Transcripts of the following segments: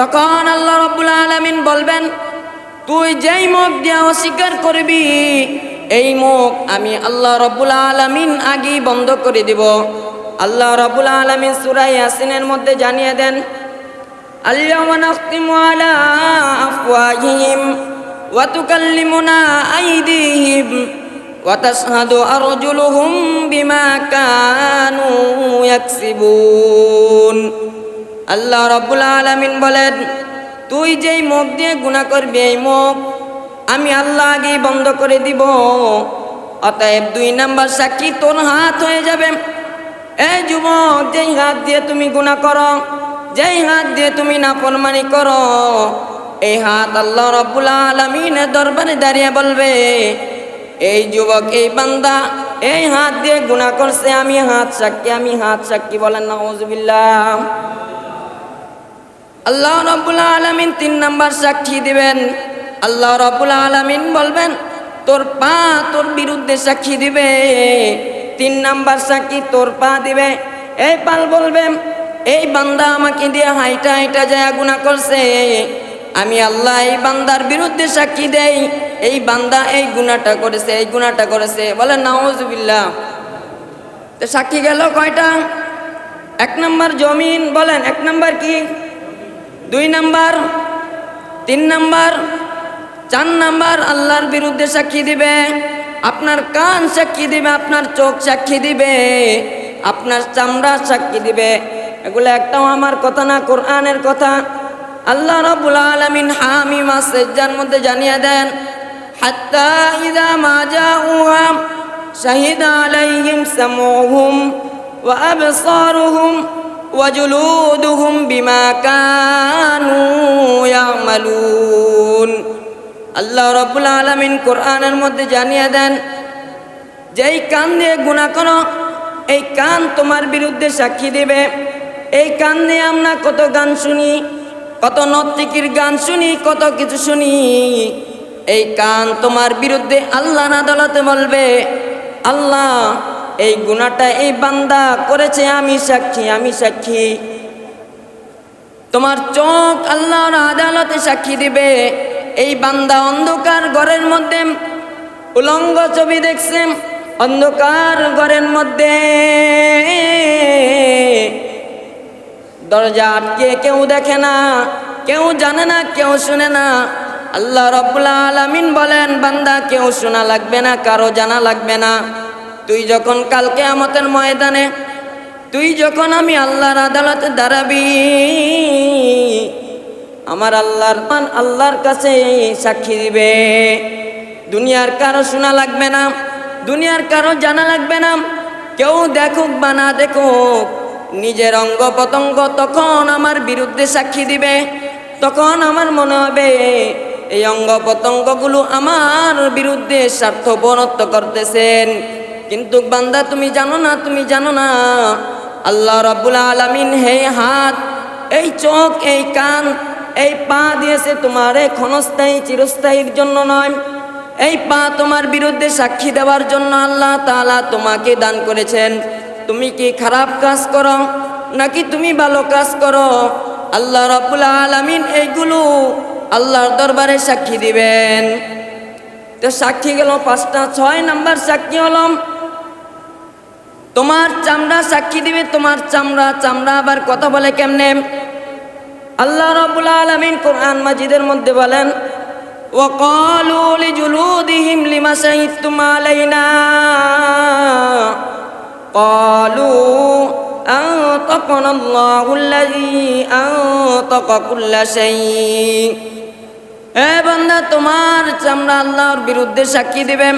তখন আল্লাহ রব্বুল আলমিন বলবেন তুই যেই মুখ দিয়ে অস্বীকার করবি এই মুখ আমি আল্লাহ রব্বুল আলমিন আগেই বন্ধ করে দিব আল্লাহ রব্বুল আলমিন সুরাই ইয়াসিনের মধ্যে জানিয়ে দেন اليوم نختم على أفواههم وتكلمنا أيديهم وتشهد أرجلهم بما كانوا يكسبون আল্লাহ রব্বুল আলমিন বলেন, তুই যেই মুখ দিয়ে গুণা করবি, এই মুখ আমি আল্লাহ আগেই বন্ধ করে দিব। অতএব দুই নাম্বার সাক্ষী তোর হাত হয়ে যাবে। এই যুবক, যেই হাত দিয়ে তুমি গুণা করো, যেই হাত দিয়ে তুমি নাফরমানি করো, এই হাত আল্লাহ রব্বুল আলমিনের দরবারে দাঁড়িয়ে বলবে, এই যুবক, এই বান্দা, এই হাত দিয়ে গুণা করছে, আমি হাত সাক্ষী, আমি হাত সাক্ষী বলেন না ওজবিল্লাহ আল্লাহ রব্বুল আলমিন তিন নাম্বার সাক্ষী দিবেন। আল্লাহ রব্বুল আলমিন বলবেন, তোর পা তোর বিরুদ্ধে সাক্ষী দিবে। তিন নাম্বার সাক্ষী তোর পা দিবে। এই পাল বলবে এই বান্দা আমাকে দিয়ে হাইটা হাইটা যায় গুণা করছে। আমি আল্লাহ এই বান্দার বিরুদ্ধে সাক্ষী দেই। এই বান্দা এই গুণাটা করেছে, এই গুণাটা করেছে। বলে নাওজবিল্লা তো সাক্ষী গেল কয়টা? এক নম্বর জমিন বলেন, এক নম্বর কি? দুই নাম্বার, তিন নাম্বার, চার নাম্বার, আল্লাহর বিরুদ্ধে সাক্ষী দিবে। আপনার কান সাক্ষী দিবে, আপনার চোখ সাক্ষী দিবে, আপনার চামড়া সাক্ষী দিবে। এগুলো একটাও আমার কথা না, কোরআনের কথা। আল্লাহ রাব্বুল আলামিন হামিম আসেজার মধ্যে জানিয়ে দেন, হাত্তা ইদা মা জাউহা শাহিদা আলাইহিম সামউহুম ওয়া আবসারুহুম ওয়াজুলুদুহুম বিমা কানু ইয়ামালুন আল্লাহ রব্বুল আলামিন কোরআনের মধ্যে জানিয়ে দেন, যেই কান দিয়ে গুণা করো, এই কান তোমার বিরুদ্ধে সাক্ষী দেবে। এই কান দিয়ে আমরা কত গান শুনি, কত নর্তিকির গান শুনি, কত কিছু শুনি, এই কান তোমার বিরুদ্ধে আল্লাহ না দলাতে বলবে, আল্লাহ এই গুণাটা এই বান্দা করেছে, আমি সাক্ষী আমি সাক্ষী। তোমার চোখ আল্লাহর আদালতে সাক্ষী দিবে। এই বান্দা অন্ধকার ঘরের মধ্যে, উলঙ্গ ছবি দেখছে, অন্ধকার ঘরের মধ্যে। দরজা আটকে কেউ দেখে না, কেউ জানে না, কেউ শুনে না। আল্লাহ রব্বুল্লা আলমিন বলেন, বান্দা কেউ শোনা লাগবে না, কারও জানা লাগবে না। তুই যখন কালকে আমাদের ময়দানে, তুই যখন আমি আল্লাহর আদালতে দাঁড়াবি, আমার আল্লাহর মান আল্লাহর কাছে সাক্ষী দিবে। দুনিয়ার কারও শোনা লাগবে না, দুনিয়ার কারও জানা লাগবে না। কেউ দেখুক বা না দেখুক, নিজের অঙ্গ পতঙ্গ তখন আমার বিরুদ্ধে সাক্ষী দিবে। তখন আমার মনে হবে, এই অঙ্গ পতঙ্গগুলো আমার বিরুদ্ধে স্বার্থ স্বার্থপরত্ব করতেছেন। কিন্তু বান্দা, তুমি জানো না, তুমি জানো না। আল্লাহ রাব্বুল আলামিন হে হাত, এই চোখ, এই কান, এই পা দিয়েছে তোমার এই ক্ষণস্থায়ী, চিরস্থায়ীর জন্য নয়। এই পা তোমার বিরুদ্ধে সাক্ষী দেওয়ার জন্য আল্লাহ তাআলা তোমাকে দান করেছেন। তুমি কি খারাপ কাজ করো, নাকি তুমি ভালো কাজ করো? আল্লাহ রাব্বুল আলামিন এইগুলো আল্লাহর দরবারে সাক্ষী দিবেন। তো সাক্ষী গেল পাঁচটা, ছয় নাম্বার সাক্ষী হলাম তোমার চামড়া সাক্ষী দিবে তোমার চামড়া চামড়া আবার কথা বলে কেমনে আল্লাহ রাব্বুল আলামিন কোরআন মাজিদের মধ্যে বলেন وقالوا لجلودهم لما شهدتم علينا قالوا أنطقنا الله الذي أنطق كل شيء এ বান্দা তোমার চামড়া আল্লাহর বিরুদ্ধে সাক্ষী দিবে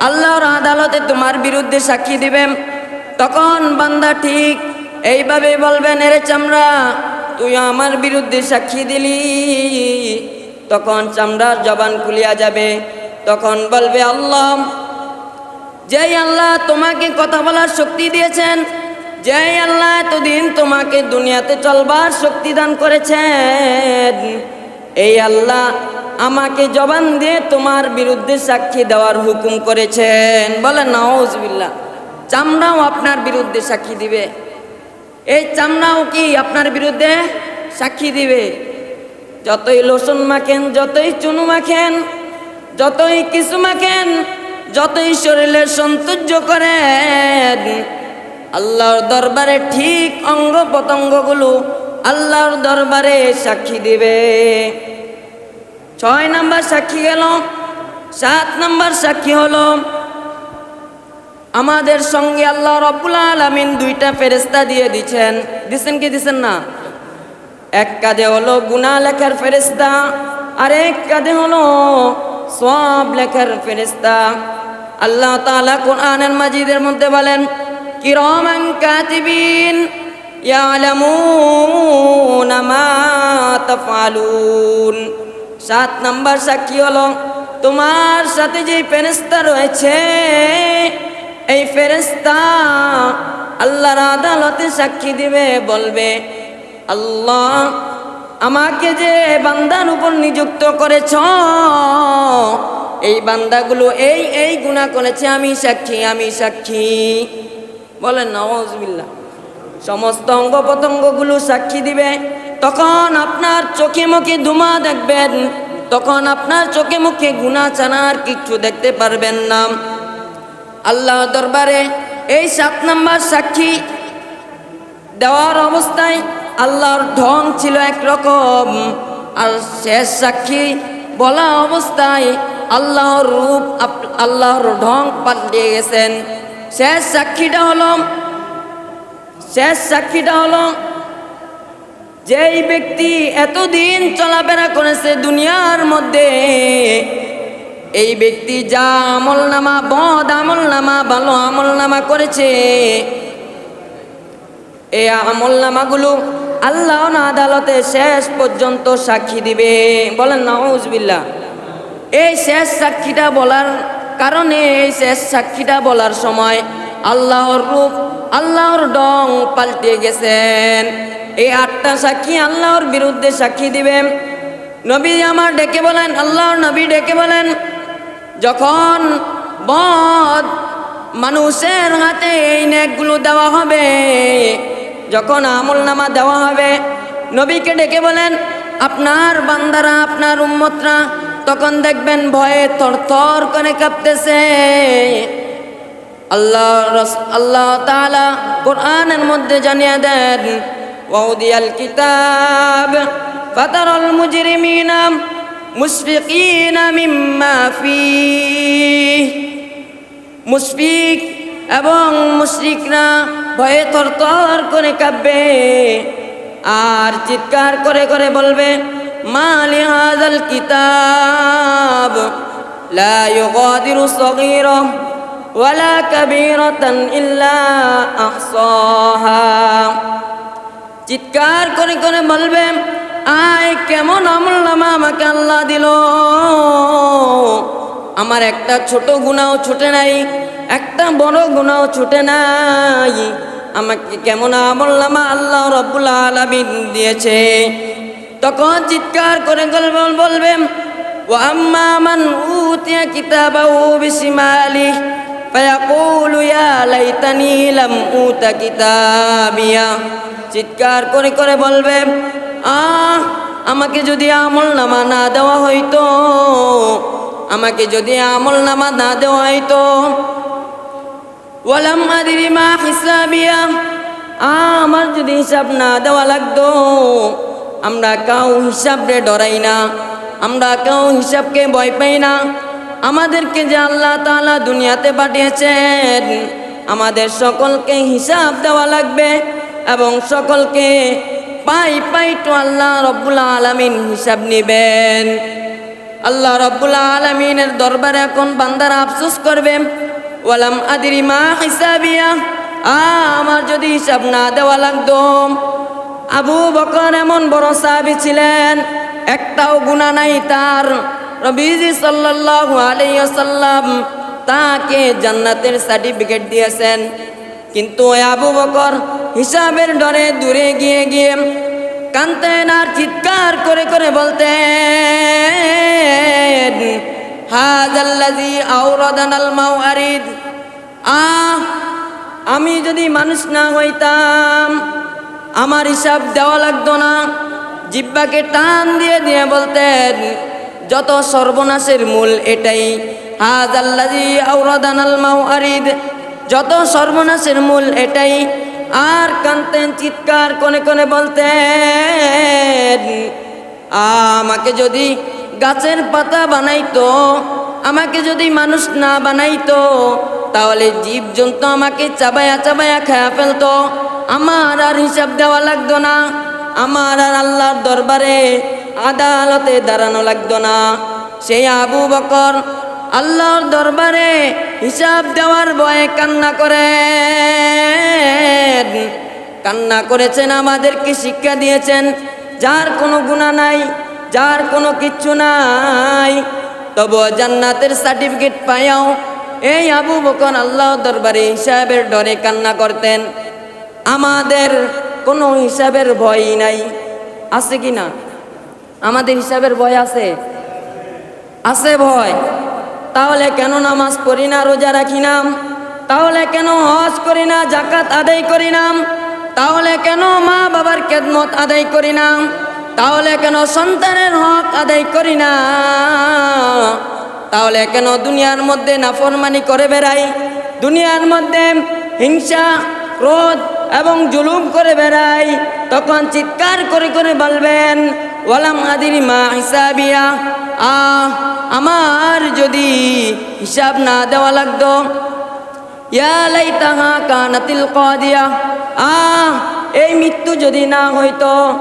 আল্লাহর আদালতে তোমার বিরুদ্ধে সাক্ষী দিবে তখন বান্দা ঠিক এইভাবে বলবেন এরে চামড়া, তুই আমার বিরুদ্ধে সাক্ষী দিলি। তখন চামড়ার জবান খুলিয়া যাবে। তখন বলবে, আল্লাহ, যেই আল্লাহ তোমাকে কথা বলার শক্তি দিয়েছেন, যেই আল্লাহ এতদিন তোমাকে দুনিয়াতে চলবার শক্তি দান করেছেন, এই আল্লাহ আমাকে জবান দিয়ে তোমার বিরুদ্ধে সাক্ষী দেওয়ার হুকুম করেছেন। বলে নওয়াজবিল্লা চামড়াও আপনার বিরুদ্ধে সাক্ষী দিবে। এই চামড়াও কি আপনার বিরুদ্ধে সাক্ষী দিবে? যতই লোসন মাখেন, যতই চুনু মাখেন, যতই কিছু মাখেন, যতই শরীরের সৌন্দর্য করেন, আল্লাহর দরবারে ঠিক অঙ্গ প্রত্যঙ্গগুলো আল্লাহর দরবারে সাক্ষী দিবে। ছয় নাম্বার সাক্ষী গেল, সাত নাম্বার সাক্ষী হলো আমাদের সঙ্গে আল্লাহ রব্বুল আলমিন দুইটা ফেরেস্তা দিয়ে দিচ্ছেন দিছেন কি দিছেন না? এক কাঁধে হলো গুনা লেখার ফেরেস্তা আর এক কাঁধে হলো সব লেখার ফেরেস্তা আল্লাহ তাআলা কোরআনের মাজিদের মধ্যে বলেন, কিরমান কাতিবিন সাত নাম্বার সাক্ষী হলো, তোমার সাথে যে ফেরেস্তা রয়েছে এই ফেরেস্তা আল্লাহর আদালতে সাক্ষী দিবে, বলবে, আল্লাহ, আমাকে যে বান্দার উপর নিযুক্ত করেছ, এই বান্দাগুলো এই এই গুণা করেছে, আমি সাক্ষী আমি সাক্ষী। বলেন নওয়াজবিল্লা সমস্ত অঙ্গ প্রত্যঙ্গগুলো সাক্ষী দিবে। তখন আপনার চোখে মুখে ধুমা দেখবেন, তখন আপনার চোখে মুখে গুণা চানার কিচ্ছু দেখতে পারবেন না। আল্লাহ দরবারে এই সাত নাম্বার সাক্ষী দেওয়ার অবস্থায় আল্লাহর ঢং ছিল একরকম। আর শেষ সাক্ষী বলা অবস্থায় আল্লাহর রূপ, আল্লাহর ঢং পাল্টে গেছেন। শেষ সাক্ষীটা হলো, শেষ সাক্ষীটা হলো, যেই ব্যক্তি এতদিন চলাফেরা করেছে দুনিয়ার মধ্যে এই ব্যক্তি যা আমল নামা, বদ আমল নামা, ভালো আমল নামা করেছে। এই আমল নামাগুলো আল্লাহ আদালতে শেষ পর্যন্ত সাক্ষী দিবে। বলেন নাউজবিল্লা এই শেষ সাক্ষীটা বলার কারণে, এই শেষ সাক্ষীটা বলার সময় আল্লাহর রূপ, আল্লাহর ডং পাল্টে গেছেন। এই আটটা সাক্ষী আল্লাহর বিরুদ্ধে সাক্ষী দিবেন। নবী আমার ডেকে বলেন, আল্লাহর নবী ডেকে বলেন যখন বদ মানুষের হাতে এই নেকগুলো দেওয়া হবে, যখন আমল নামা দেওয়া হবে, নবীকে ডেকে বলেন, আপনার বান্দারা, আপনার উম্মতরা তখন দেখবেন ভয়ে থরথর করে কাঁপতেছে। আল্লাহ আল্লাহ তালা কোরআনের মধ্যে জানিয়ে দেন, ওয়াউদিয়াল কিতাব ফাতারাল মুজরিমিনা মুশফিকিনা মিম্মা ফিহ মুশফিক এবং মুশরিকরা ভয়ে তরতর করে কাঁপবে আর চিৎকার করে করে বলবে মালি হাজাল কিতাব? লা ইউগাদিরু সগীরা ওয়ালা কাবীরাতান ইল্লা আহসাহা। চিৎকার করে করে বলবে আয় কেমন আমল নামা আমাকে আল্লাহ দিল আমার একটা ছোট গুণাও ছুটে নাই একটা বড় গুণাও ছুটে নাই আমাকে কেমন আমল নামা আল্লাহ রব্বুল আলামিন দিয়েছে তখন চিৎকার করে গল্প বলবে ও আম্মা মান উতিয়া কিতাবাহু বিশিমালিহি فيقول يا ليتني لم أوت كتابيا চিৎকার করে করে বলবে আমাকে যদি আমল নামা না দেওয়া হইতো, আমাকে যদি আমল নামা না দেওয়া হইতো। আমার যদি হিসাব না দেওয়া লাগতো, আমরা কাউ হিসাবরে ডরাই না, আমরা কেউ হিসাবকে ভয় পাই না। আমাদেরকে যে আল্লাহ তাআলা দুনিয়াতে পাঠিয়েছেন, আমাদের সকলকে হিসাব দেওয়া লাগবে এবং সকলকে পাই পাই তো আল্লাহ রব্বুল আলমিন হিসাব নেবেন। আল্লাহ রব্বুল আলমিনের দরবারে এখন বান্দারা আফসোস করবে, ওয়ালাম আদিরি মা হিসাবিয়া? আ, আমার যদি হিসাব না দেওয়া লাগতো। আবু বকর এমন বড় সাহাবি ছিলেন, একটাও গুণা নাই তার। রবিজি সাল্লাল্লাহু আলাইহি ওয়াসাল্লাম তাকে জান্নাতের সার্টিফিকেট দিয়েছেন। কিন্তু আবু বকর হিসাবের ডরে দূরে গিয়ে গিয়ে কানতেন আর চিৎকার করে করে বলতেন হাজাল্লাজি মাওয়ারিদ আহ, আমি যদি মানুষ না হইতাম, আমার হিসাব দেওয়া লাগতো না। জিব্বাকে টান দিয়ে দিয়ে বলতেন, যত সর্বনাশের মূল এটাই হাজ আল্লাজি আউরাদানাল মাওয়ারিদ যত সর্বনাশের মূল এটাই আর কানতেন চিৎকার কোনে কোনে বলতেন, আমাকে যদি গাছের পাতা বানাইতো, আমাকে যদি মানুষ না বানাইতো, তাহলে জীবজন্তু আমাকে চাবায়া চাবায়া খেয়া ফেলতো। আমার আর হিসাব দেওয়া লাগতো না, আমার আর আল্লাহর দরবারে আদালতে দাঁড়ানো লাগতো না। সেই আবু বকর আল্লাহর দরবারে হিসাব দেওয়ার ভয়ে কান্না করে কান্না করেছেন, আমাদেরকে শিক্ষা দিয়েছেন, যার কোনো গুণা নাই, যার কোনো কিচ্ছু নাই। তবু জান্নাতের সার্টিফিকেট পাইয়াও এই আবু বকর আল্লাহ দরবারে হিসাবের ডরে কান্না করতেন। আমাদের কোনো হিসাবের ভয় নাই। আছে কি না? আমাদের হিসাবের ভয় আছে? আছে ভয়। তাহলে কেন নামাজ পড়ি না, রোজা রাখি নাম তাহলে কেন হজ করি না জাকাত আদায় করি নাম তাহলে কেন মা বাবার কেদমত আদায় করি নাম তাহলে কেন সন্তানের হক আদায় করি না? তাহলে কেন দুনিয়ার মধ্যে নাফরমানি করে বেড়াই? দুনিয়ার মধ্যে হিংসা, ক্রোধ এবং জুলুম করে বেড়াই। তখন চিৎকার করে করে বলবেন, ওয়ালাম আদির মা হিসাবিয়া। আহ আমার যদি হিসাব না দেওয়া লাগতো, ইয়া লাইতাহা কানাতিল কাদিয়া, আহ, এই মৃত্যু যদি না হইতো,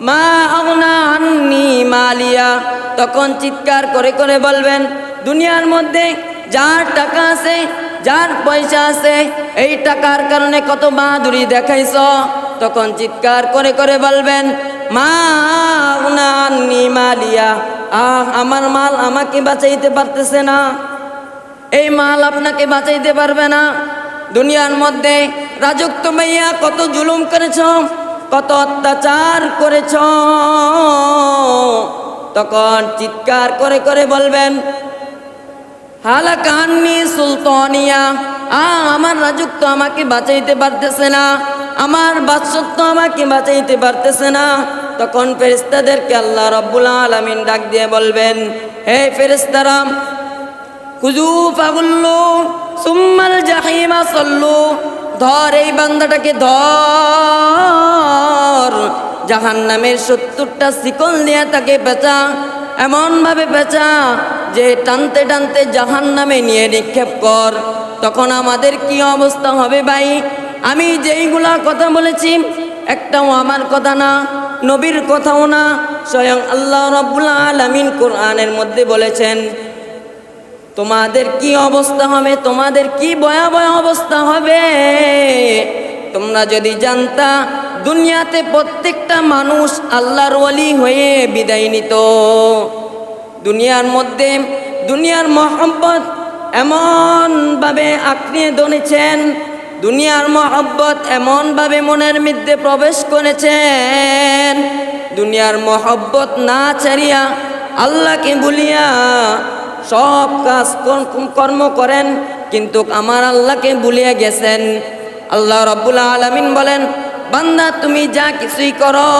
মা আগনা আন্নি মালিয়া, তখন চিৎকার করে করে বলবেন, দুনিয়ার মধ্যে যার টাকা আছে, যার পয়সা আছে, এই টাকার কারণে কত বাহাদুরি দেখাইছ? তখন চিৎকার করে করে বলবেন মা মালিয়া। আহ, আমার মাল আমাকে বাঁচাইতে পারতেছে না। এই মাল আপনাকে বাঁচাইতে পারবে না। দুনিয়ার মধ্যে রাজত্ব মাইয়া কত জুলুম করেছ, কত অত্যাচার করেছ। তখন চিৎকার করে করে বলবেন হালাকান্নি সুলতানিয়া আ আমার রাজত্ব আমাকে বাঁচাইতে পারতেছে না। আমার বাৎসত্ব আমাকে বাঁচাইতে পারতেছে না। তখন ফেরেস্তাদেরকে আল্লাহ রব্বুল আলমিন ডাক দিয়ে বলবেন, হে ফেরেস্তারাম কুজু ফাগুল্লু সুম্মাল জাহিমা সল্লু, ধর এই বান্দাটাকে ধর। জাহান নামের সত্তরটা শিকল নিয়ে তাকে পেঁচা এমনভাবে পেঁচা যে টানতে টানতে জাহান নামে নিয়ে নিক্ষেপ কর। তখন আমাদের কি অবস্থা হবে ভাই? আমি যেইগুলা কথা বলেছি, একটাও আমার কথা না। নবীর কথাও না, স্বয়ং আল্লাহ রব্বুল আলমিন কোরআনের মধ্যে বলেছেন, তোমাদের কি অবস্থা হবে? তোমাদের কি ভয়াবহ অবস্থা হবে? তোমরা যদি জানতা, দুনিয়াতে প্রত্যেকটা মানুষ আল্লাহর ওয়ালি হয়ে বিদায় নিত। দুনিয়ার মধ্যে, দুনিয়ার মহব্বত এমনভাবে আঁকড়িয়ে ধরেছেন দুনিয়ার মহব্বত এমনভাবে মনের মধ্যে প্রবেশ করেছেন। দুনিয়ার মহব্বত না ছাড়িয়া আল্লাহকে বলিয়া সব কাজ কর্ম করেন, কিন্তু আমার আল্লাহকে ভুলিয়ে গেছেন। আল্লাহ রব্বুল আলমিন বলেন, বান্দা, তুমি যা কিছুই করো,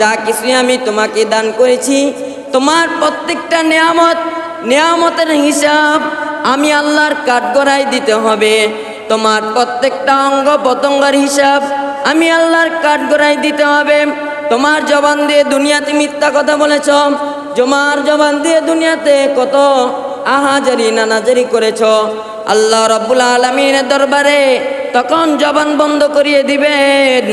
যা কিছুই আমি তোমাকে দান করেছি, তোমার প্রত্যেকটা নিয়ামত, নিয়ামতের হিসাব আমি আল্লাহর কাঠগড়ায় দিতে হবে। তোমার প্রত্যেকটা অঙ্গ প্রত্যঙ্গের হিসাব আমি আল্লাহর কাঠগড়ায় দিতে হবে। তোমার জবান দিয়ে দুনিয়াতে মিথ্যা কথা বলেছ জমার জবান দিয়ে দুনিয়াতে কত আহাজারি, নানাজারি করেছ। আল্লাহ রব্বুল আলমিনের দরবারে তখন জবান বন্ধ করিয়ে দিবেন।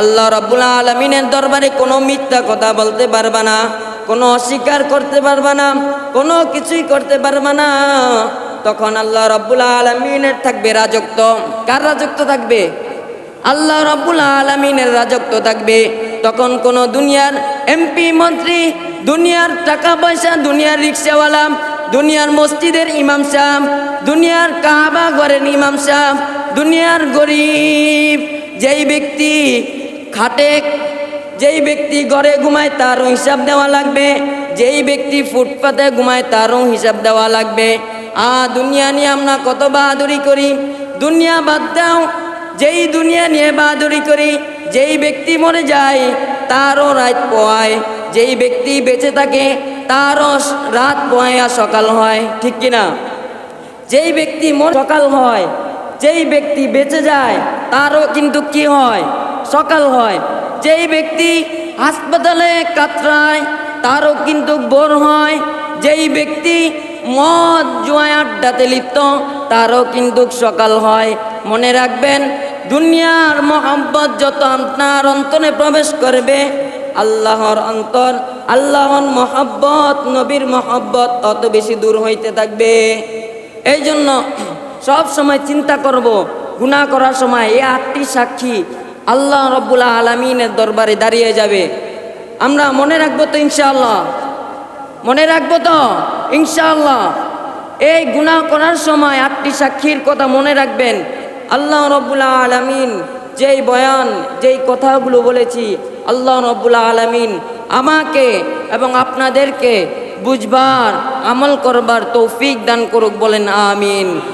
আল্লাহ রব্বুল আলমিনের দরবারে কোনো মিথ্যা কথা বলতে পারবে না, কোনো অস্বীকার করতে পারবে না, কোনো কিছুই করতে পারবে না। তখন আল্লাহ রব্বুল আলমিনের থাকবে রাজত্ব। কার রাজত্ব থাকবে? আল্লাহ রাব্বুল আলমিনের রাজত্ব থাকবে। তখন কোন দুনিয়ার এমপি, মন্ত্রী, দুনিয়ার টাকা পয়সা, দুনিয়ার রিক্সাওয়ালা, দুনিয়ার মসজিদের ইমাম সাহ দুনিয়ার কাবা ঘরের ইমাম সাহ দুনিয়ার গরিব, যেই ব্যক্তি খাটে, যেই ব্যক্তি ঘরে ঘুমায় তারও হিসাব দেওয়া লাগবে, যেই ব্যক্তি ফুটপাতে ঘুমায় তারও হিসাব দেওয়া লাগবে। আ, দুনিয়া নিয়ে আমরা কত বাহাদুরি করি। দুনিয়া বাদ দাও, যেই দুনিয়া নিয়ে বাহাদুরি করি, যেই ব্যক্তি মরে যায়, তারও রাত পোয়ায়। যেই ব্যক্তি বেঁচে থাকে, তারও রাত পোয়া সকাল হয়। ঠিক কিনা? যেই ব্যক্তি মর সকাল হয়। যেই ব্যক্তি বেঁচে যায়, তারও কিন্তু কি হয়? সকাল হয়। যেই ব্যক্তি হাসপাতালে কাতরায়, তারও কিন্তু বোর হয়। যেই ব্যক্তি মদ জুয়া আড্ডাতে লিপ্ত, তারও কিন্তু সকাল হয়। মনে রাখবেন, দুনিয়ার মহব্বত যত আপনার অন্তরে প্রবেশ করবে, আল্লাহর অন্তর, আল্লাহর মহব্বত, নবীর মহব্বত অত বেশি দূর হইতে থাকবে। এই জন্য সব সময় চিন্তা করব, গুনাহ করার সময় এই আটটি সাক্ষী আল্লাহ রব্বুল্লাহ আলমিনের দরবারে দাঁড়িয়ে যাবে। আমরা মনে রাখব তো ইনশাআল্লাহ। মনে রাখব তো? ইনশাআল্লাহ। এই গুনা করার সময় আটটি সাক্ষীর কথা মনে রাখবেন। আল্লাহ রব্বুল্লাহ আলমিন যেই বয়ান, যেই কথাগুলো বলেছি, আল্লাহ রব্বুল্লাহ আলমিন আমাকে এবং আপনাদেরকে বুঝবার, আমল করবার তৌফিক দান করুক বলেন, আমিন।